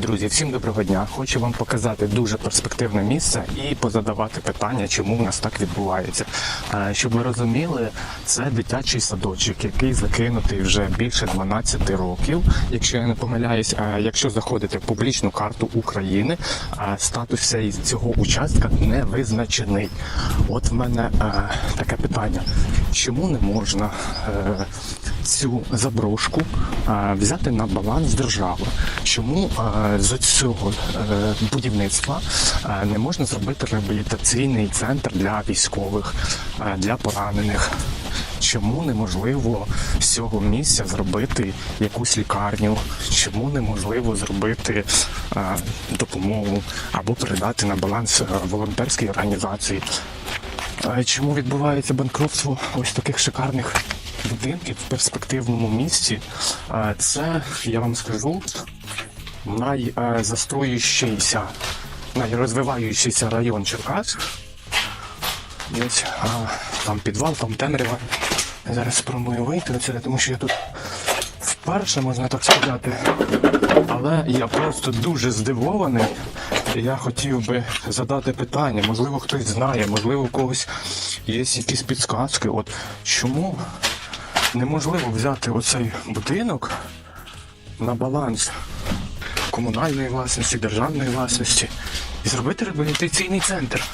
Друзі, всім доброго дня. Хочу вам показати дуже перспективне місце і позадавати питання, чому в нас так відбувається. Е, Щоб ви розуміли, це дитячий садочок, який закинутий вже більше 12 років. Якщо я не помиляюсь, е, якщо заходите в публічну карту України, е, статус цього участка не визначений. От в мене таке питання: чому не можна цю заброшку е, взяти на баланс держави? Чому е, з цього е, будівництва не можна зробити реабілітаційний центр для військових, для поранених? Чому неможливо з цього місця зробити якусь лікарню? Чому неможливо зробити допомогу або передати на баланс волонтерській організації? Чому відбувається банкрутство ось таких шикарних будинків в місці? Це, я вам скажу, найзастроюючийся, найрозвиваючийся район Черкас. Ось там підвал, там темрява. Зараз спробую вийти отсюди, тому що я тут вперше, можна так сказати. Але я просто дуже здивований. Я хотів би задати питання, можливо, хтось знає, можливо, у когось є якісь підсказки. От чому неможливо взяти оцей будинок на баланс комунальної власності, державної власності і зробити реабілітаційний центр.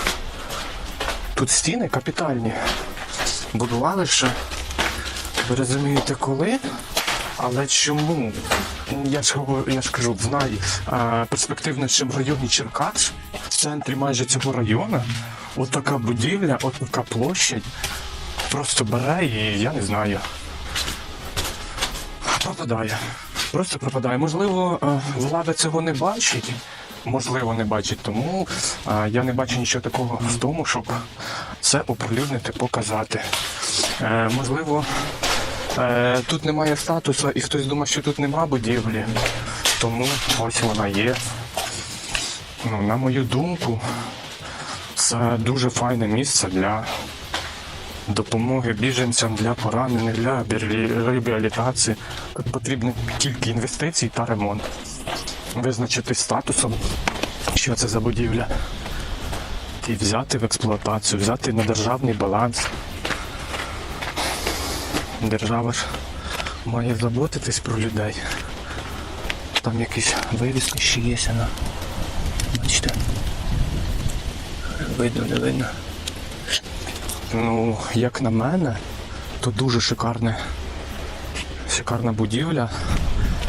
Тут стіни капітальні. Будували ще, ви розумієте, коли? Але чому? Я ж я ж кажу, в найперспективнішому районі Черкас, в центрі майже цього району, отака будівля, отака площадь просто бере і я не знаю. Пропадає. Просто пропадає. Можливо, е, влада цього не бачить. Можливо, не бачить, тому е, я не бачу нічого такого в тому, щоб це оприлюднити, показати. Е, Можливо, тут немає статусу, і хтось думає, що тут нема будівлі. Тому ось вона є. Ну, на мою думку, це дуже файне місце для допомоги біженцям для поранених, для реабілітації. Тут потрібні тільки інвестиції та ремонт. Визначити статусом, що це за будівля, і взяти в експлуатацію, взяти на державний баланс. Держава ж має заботитись про людей. Там якісь вивіски ще є, вона. Бачите? Видно, не видно. Ну, як на мене, то дуже шикарне, шикарна будівля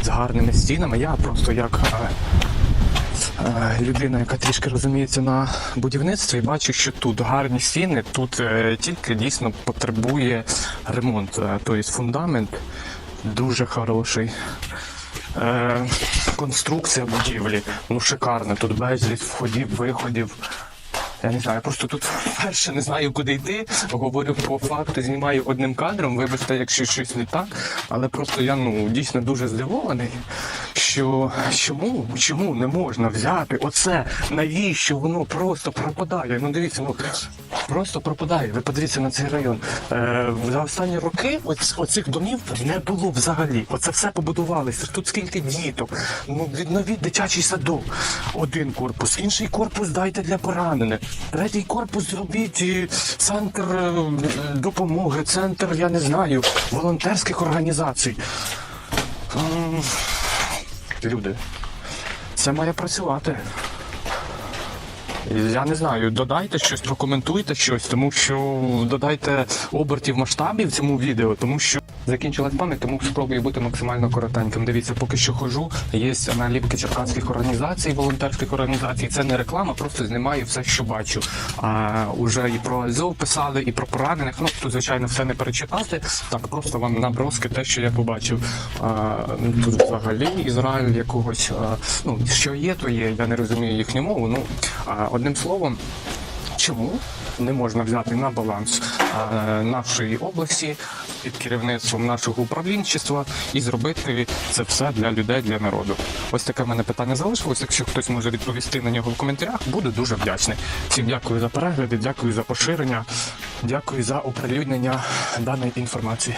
з гарними стінами. Я просто як е, е, людина, яка трішки розуміється на будівництві, бачу, що тут гарні стіни, тут е, тільки дійсно потребує ремонт. Тобто фундамент дуже хороший. Конструкція будівлі, ну шикарна. Тут безліч входів, виходів. Я не знаю, просто тут перше не знаю, куди йти. Говорю по факту, знімаю одним кадром. Вибачте, якщо щось не так. Але просто я ну дійсно дуже здивований, що чому, чому не можна взяти оце, навіщо воно просто пропадає. Ну дивіться, ну просто пропадає. Ви подивіться на цей район. Е, за останні роки оць, оцих домів не було взагалі. Оце все побудувалося. Тут скільки діток. Ну відновіть дитячий садок. Один корпус, інший корпус дайте для поранених. Третій корпус зробіть центр е, допомоги, центр, я не знаю, волонтерських організацій. Люди, це має працювати. Я не знаю, додайте щось, прокоментуйте щось, тому що додайте обертів масштабів цьому відео, тому що закінчилась пам'ять, тому спробую бути максимально коротеньким. Дивіться, поки що хожу. Є наліпки черкаських організацій, волонтерських організацій. Це не реклама, просто знімаю все, що бачу. А уже і про Азов писали, і про поранених. Ну тут, звичайно, все не перечитати. Так, просто вам наброски те, що я побачив. А, тут взагалі Ізраїль якогось, а, ну що є, то є. Я не розумію їхню мову. Ну а, одним словом, чому? Не можна взяти на баланс е, нашої області під керівництвом нашого управлінчества і зробити це все для людей, для народу. Ось таке в мене питання залишилось. Якщо хтось може відповісти на нього в коментарях, буду дуже вдячний. Всім дякую за перегляди, дякую за поширення, дякую за оприлюднення даної інформації.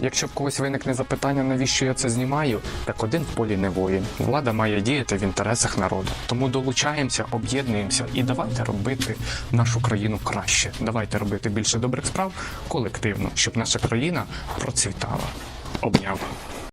Якщо в когось виникне запитання, навіщо я це знімаю, так один в полі не воїн. Влада має діяти в інтересах народу. Тому долучаємося, об'єднуємося і давайте робити нашу країну краще. Давайте робити більше добрих справ колективно, щоб наша країна процвітала. Обняв.